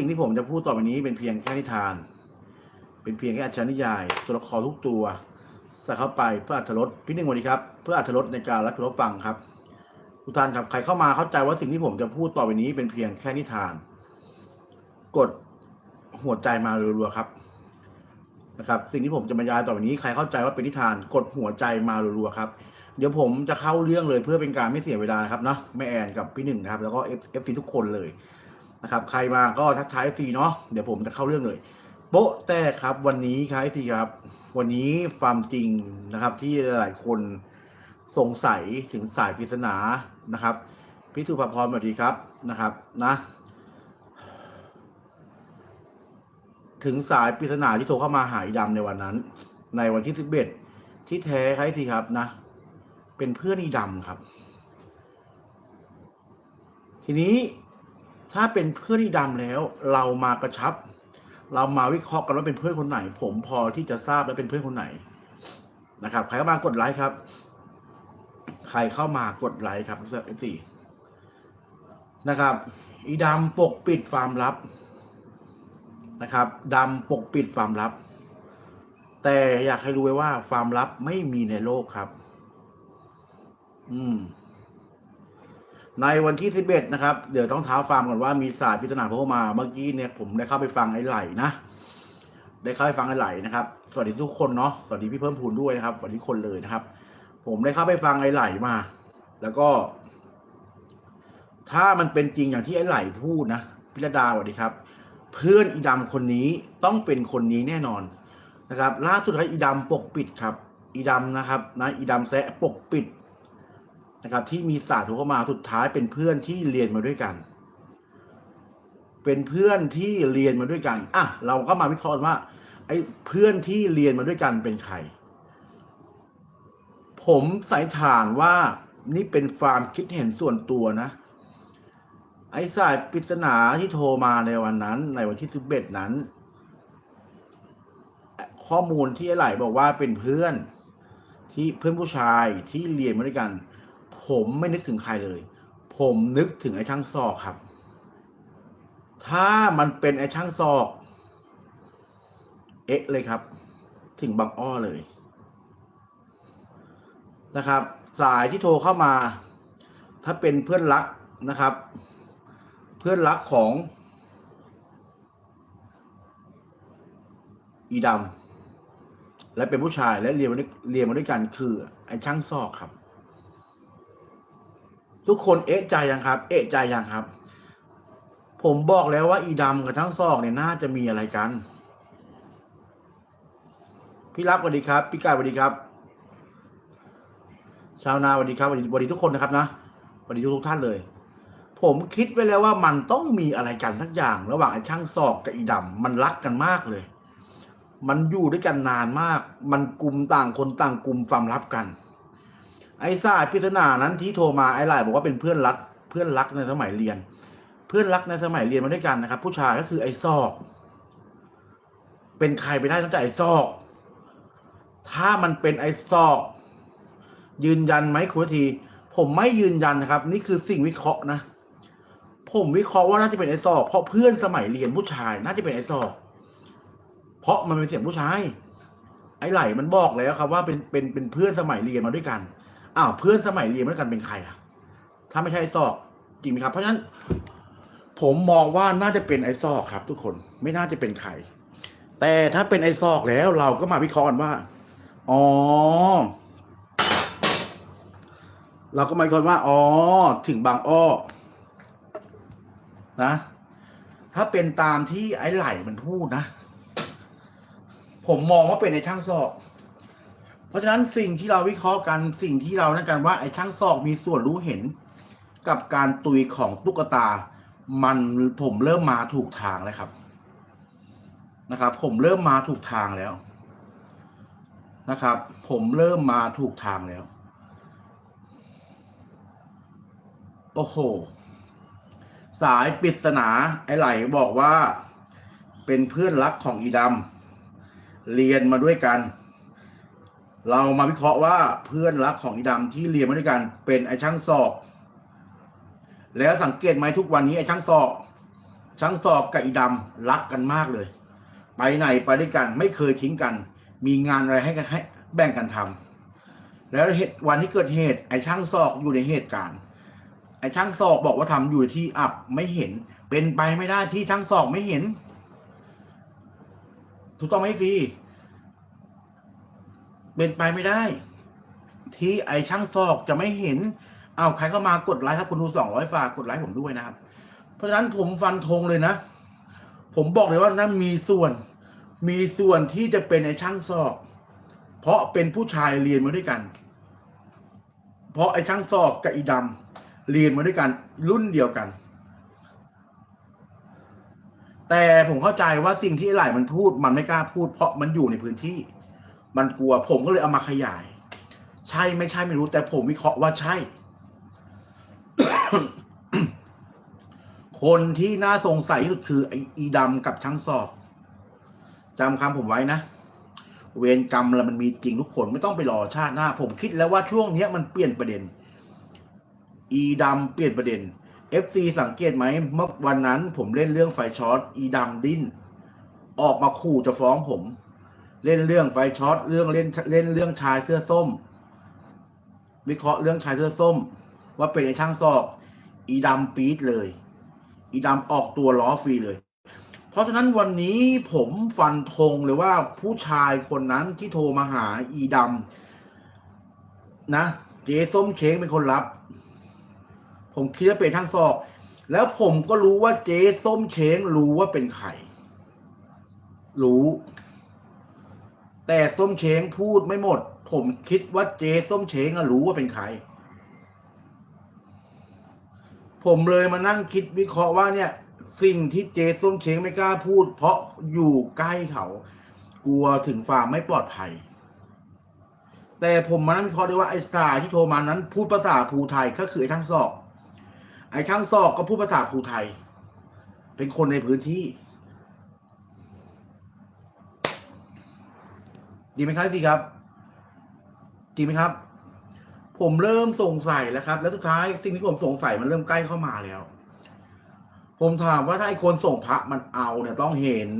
สิ่งที่ผมจะพูดต่อไปนี้เป็นเพียงแค่นิทาน เป็นเพียงแค่อัจฉริยาย ตัวละครทุกตัวใส่เข้าไปเพื่ออัธรสพี่หนึ่งสวันนี้ครับ เพื่ออัธรสในการรับชมรับฟังครับ ทุกท่านครับใครเข้ามาเข้าใจว่าสิ่งที่ผมจะพูดต่อไปนี้เป็นเพียงแค่นิทาน กดหัวใจมารัวๆครับนะครับสิ่งที่ผมจะบรรยายต่อไปนี้ใครเข้าใจว่าเป็นนิทานกดหัวใจมารัวๆครับ เดี๋ยวผมจะเข้าเรื่องเลยเพื่อเป็นการไม่เสียเวลานะครับเนาะแม่แอนกับพี่หนึ่งนะครับ แล้วก็เอฟซีทุกคนเลย นะครับใครมาก็ทักทายเอฟซีเนาะเดี๋ยวผมจะเข้าเรื่องเลย โป๊ะแต่ครับวันนี้ครับเอฟซีครับ วันนี้ความจริงนะครับที่หลายคนสงสัยถึงสายปริศนานะครับพี่สุภพรสวัสดีครับนะครับนะถึงสายปริศนาที่โทรเข้ามาหาอีดำในวันนั้น ในวันที่สิบเอ็ดที่แท้ใครับเอฟซีครับนะ เป็นเพื่อนอีดำครับ ทีนี้ ถ้าเป็นเพื่อนอีดำแล้ว เรามากระชับ เรามาวิเคราะห์กันว่าเป็นเพื่อนคนไหน ผมพอที่จะทราบแล้วเป็นเพื่อนคนไหนนะครับ ใครเข้ามากดไลค์ครับ ใครเข้ามากดไลค์ครับเอฟซีนะครับ อีดำปกปิดความลับนะครับดำปกปิดความลับ แต่อยากให้รู้ไว้ว่าความลับไม่มีในโลกครับ อืม ในวันที่สิบเอ็ดนะครับ เดี๋ยวต้องเท้าฟาร์มก่อนว่ามีสายพิจารณาโผล่มาเมื่อกี้เนี่ยผมได้เข้าไปฟังไอ้ไหลนะ ได้เข้าไปฟังไอ้ไหลนะครับ สวัสดีทุกคนเนาะสวัสดีพี่เพิ่มพูนด้วยนะครับสวัสดีคนเลยนะครับ ผมได้เข้าไปฟังไอ้ไหลมา แล้วก็ ถ้ามันเป็นจริงอย่างที่ไอ้ไหลพูดนะพิรดาสวัสดีครับ เพื่อนอีดำคนนี้ต้องเป็นคนนี้แน่นอนนะครับ ล่าสุดครับอีดำปกปิดครับ อีดำนะครับนะอีดำแซะปกปิด นะครับ ที่มีศาสตร์โทรเข้ามาสุดท้ายเป็นเพื่อนที่เรียนมาด้วยกัน เป็นเพื่อนที่เรียนมาด้วยกันอะเราก็มาวิเคราะห์ว่าไอ้เพื่อนที่เรียนมาด้วยกันเป็นใคร ผมสันนิษฐานว่านี่เป็นความคิดเห็นส่วนตัวนะ ไอ้สายปริศนาที่โทรมาในวันนั้น ในวันที่สิบเอ็ดนั้น ข้อมูลที่ไอ้ไหลบอกว่าเป็นเพื่อน ที่เพื่อนผู้ชายที่เรียนมาด้วยกัน ผมไม่นึกถึงใครเลย ผมนึกถึงไอ้ช่างซอกครับ ถ้ามันเป็นไอ้ช่างซอก เอ๊ะเลยครับ ถึงบางอ้อเลย นะครับ สายที่โทรเข้ามา ถ้าเป็นเพื่อนรักนะครับ เพื่อนรักของ อีดำและเป็นผู้ชายและเรียนมาด้วยเรียนมาด้วยกันคือไอ้ช่างซอกครับ ทุกคนเอะใจยังครับ เอะใจยังครับ ผมบอกแล้วว่าอีดำกับทั้งซอกเนี่ยน่าจะมีอะไรกัน พี่รับสวัสดีครับ พี่กายสวัสดีครับ ชาวนาสวัสดีครับสวัสดีทุกคนนะครับนะสวัสดีทุกทุกท่านเลย ผมคิดไว้แล้วว่ามันต้องมีอะไรกันสักอย่าง ระหว่างไอ้ช่างซอกกับอีดำมันรักกันมากเลย มันอยู่ด้วยกันนานมาก มันกลุ่มต่างคนต่างกลุ่มความลับกัน ไอ้สายปริศนานั้นที่โทรมาไอ้ไลน์บอกว่าเป็นเพื่อนรักเพื่อนรักในสมัยเรียน เพื่อนรักในสมัยเรียนมาด้วยกันนะครับ ผู้ชายก็คือไอ้ซอก เป็นใครไปได้ตั้งแต่ไอ้ซอก ถ้ามันเป็นไอ้ซอก ยืนยันไหมคุณที ผมไม่ยืนยันนะครับ นี่คือสิ่งวิเคราะห์นะ ผมวิเคราะห์ว่าน่าจะเป็นไอ้ซอก เพราะเพื่อนสมัยเรียนผู้ชายน่าจะเป็นไอ้ซอก เพราะมันเป็นเสียงผู้ชาย ไอ้ไหลมันบอกแล้วครับว่าเป็นเป็นเป็นเพื่อนสมัยเรียนมาด้วยกัน อ้าวเพื่อนสมัยเรียนมาด้วยกันเป็นใครอะถ้าไม่ใช่ไอ้ซอก จริงไหมครับ เพราะฉะนั้น ผมมองว่าน่าจะเป็นไอ้ซอกครับ ทุกคนไม่น่าจะเป็นใคร แต่ถ้าเป็นไอ้ซอกแล้วเราก็มาวิเคราะห์กันว่า อ๋อ เราก็มาวิเคราะห์ว่า อ๋อ ถึงบางอ้อ นะ ถ้าเป็นตามที่ไอ้ไหลมันพูดนะ ผมมองว่าเป็นไอ้ช่างซอก เพราะฉะนั้นสิ่งที่เราวิเคราะห์กันสิ่งที่เรานั่นกันว่าไอ้ช่างซอกมีส่วนรู้เห็น กับการตุยของตุ๊กตา มันผมเริ่มมาถูกทางแล้วครับ นะครับ ผมเริ่มมาถูกทางแล้วนะครับ ผมเริ่มมาถูกทางแล้ว โอ้โห สายปริศนาไอ้ไหลบอกว่า เป็นเพื่อนรักของอีดำเรียนมาด้วยกัน เรามาวิเคราะห์ว่าเพื่อนรักของอีดำที่เรียนมาด้วยกันเป็นไอช่างศอก แล้วสังเกตไหมทุกวันนี้ไอช่างศอก ช่างสอบกับอีดำรักกันมากเลย ไปไหนไปด้วยกันไม่เคยทิ้งกัน มีงานอะไรให้กันให้แบ่งกันทำแล้วเหตุวันที่เกิดเหตุไอช่างสอกอยู่ในเหตุการณ์ ไอช่างสอกบอกว่าทำอยู่ที่อับไม่เห็น เป็นไปไม่ได้ที่ช่างสอกไม่เห็น ถูกต้องไหมฟี เป็นไปไม่ได้ ที่ไอช่างซอกจะไม่เห็นเอาใครเข้ามากดไลค์ครับคุณดูสองร้อยฝากกดไลค์ผมด้วยนะครับ เพราะฉะนั้นผมฟันธงเลยนะ ผมบอกเลยว่านั่นมีส่วน มีส่วนที่จะเป็นไอช่างซอก เพราะเป็นผู้ชายเรียนมาด้วยกัน เพราะไอช่างซอกกับอีดำเรียนมาด้วยกัน รุ่นเดียวกัน แต่ผมเข้าใจว่าสิ่งที่ไอ้ไหล่มันพูดมันไม่กล้าพูด เพราะมันอยู่ในพื้นที่ มันกลัว ผมก็เลยเอามาขยาย ใช่ไม่ใช่ไม่รู้ แต่ผมวิเคราะห์ว่าใช่ คนที่น่าสงสัยที่สุดคือไอ้อีดำกับช่างซอกจำคำผมไว้นะ เวรกรรมแล้วมันมีจริงทุกคนไม่ต้องไปรอชาติหน้า ผมคิดแล้วว่าช่วงเนี้ยมันเปลี่ยนประเด็น อีดำเปลี่ยนประเด็น FC สังเกตไหมเมื่อวันนั้นผมเล่นเรื่องไฟช็อตอีดำดิ้น ออกมาขู่จะฟ้องผม เล่นเรื่องไฟช็อตเรื่องเล่นเล่นเรื่องชายเสื้อส้ม วิเคราะห์เรื่องชายเสื้อส้ม ว่าเป็นไอ้ช่างซอก อีดำปี๊ดเลย อีดำออกตัวล้อฟรีเลย เพราะฉะนั้นวันนี้ผมฟันธงเลยว่าผู้ชายคนนั้นที่โทรมาหาอีดำนะ เจ๊ส้มเช้งเป็นคนรับ ผมคิดว่าเป็นช่างซอก แล้วผมก็รู้ว่าเจ๊ส้มเช้งรู้ว่าเป็นใครรู้ แต่ส้มเช้งพูดไม่หมด ผมคิดว่าเจ๊ส้มเช้งรู้ว่าเป็นใคร ผมเลยมานั่งคิดวิเคราะห์ว่าเนี่ย สิ่งที่เจ๊ส้มเช้งไม่กล้าพูด เพราะอยู่ใกล้เขา กลัวถึงความไม่ปลอดภัย แต่ผมมานั่งวิเคราะห์ได้ว่าไอ้สายที่โทรมานั้น พูดภาษาภูไทยก็คือไอ้ช่างซอก ไอ้ช่างซอกก็พูดภาษาภูไทย เป็นคนในพื้นที่ ดีไหมครับพี่ครับจริงไหมครับ ผมเริ่มสงสัยแล้วครับ แล้วสุดท้ายสิ่งที่ผมสงสัยมันเริ่มใกล้เข้ามาแล้ว ผมถามว่าถ้าไอ้คนส่งพระมันเอาเนี่ยต้องเห็น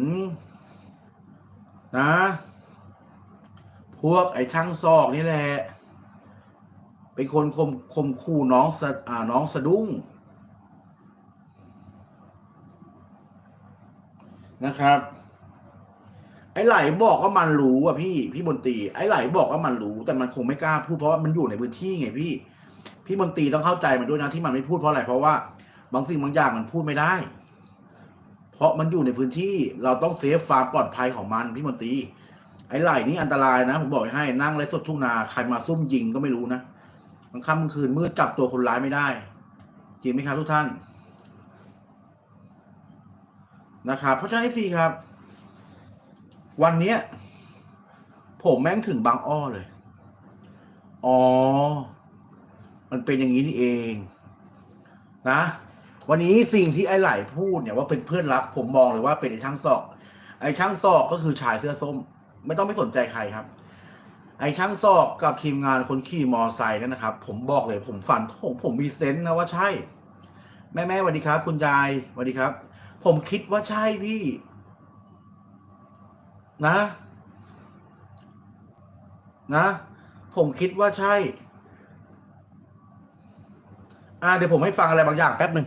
นะ พวกไอ้ช่างซอกนี่แหละ เป็นคนคมคมคู่น้องสะอ่าน้องสะดุ้งนะครับ ไอ้ไหลบอกว่ามันรู้อะพี่พี่บนตรีไอ้ไหลบอกว่ามันรู้แต่มันคงไม่กล้าพูดเพราะว่ามันอยู่ในพื้นที่ไงพี่ พี่บนตรีต้องเข้าใจมันด้วยนะที่มันไม่พูดเพราะอะไรเพราะว่าบางสิ่งบางอย่างมันพูดไม่ได้ เพราะมันอยู่ในพื้นที่เราต้องเซฟความปลอดภัยของมันพี่มนตรีไอ้ไหลนี่อันตรายนะผมบอกให้นั่งไรสดทุ่งนาใครมาซุ่มยิงก็ไม่รู้นะกลางค่ำกลางคืนมืดจับตัวคนร้ายไม่ได้ จริงไหมครับทุกท่านนะครับ เพราะฉะนั้นพี่ครับ วันเนี้ย ผมแม่งถึงบางอ้อเลย อ๋อ มันเป็นอย่างนี้นี่เอง นะ วันนี้สิ่งที่ไอ้ไหลพูดเนี่ยว่าเป็นเพื่อนรัก ผมมองเลยว่าเป็นไอ้ช่างซอก ไอ้ช่างซอกก็คือชายเสื้อส้ม ไม่ต้องไปสนใจใครครับ ไอ้ช่างซอกกับทีมงานคนขี่มอไซค์นั่นนะครับ ผมบอกเลย ผมฝันผมผมมีเซนส์นะว่าใช่ แม่แม่สวัสดีครับ คุณยายสวัสดีครับ ผมคิดว่าใช่พี่ นะ นะ ผมคิดว่าใช่ อ่า เดี๋ยวผมให้ฟังอะไรบางอย่างแป๊บหนึ่ง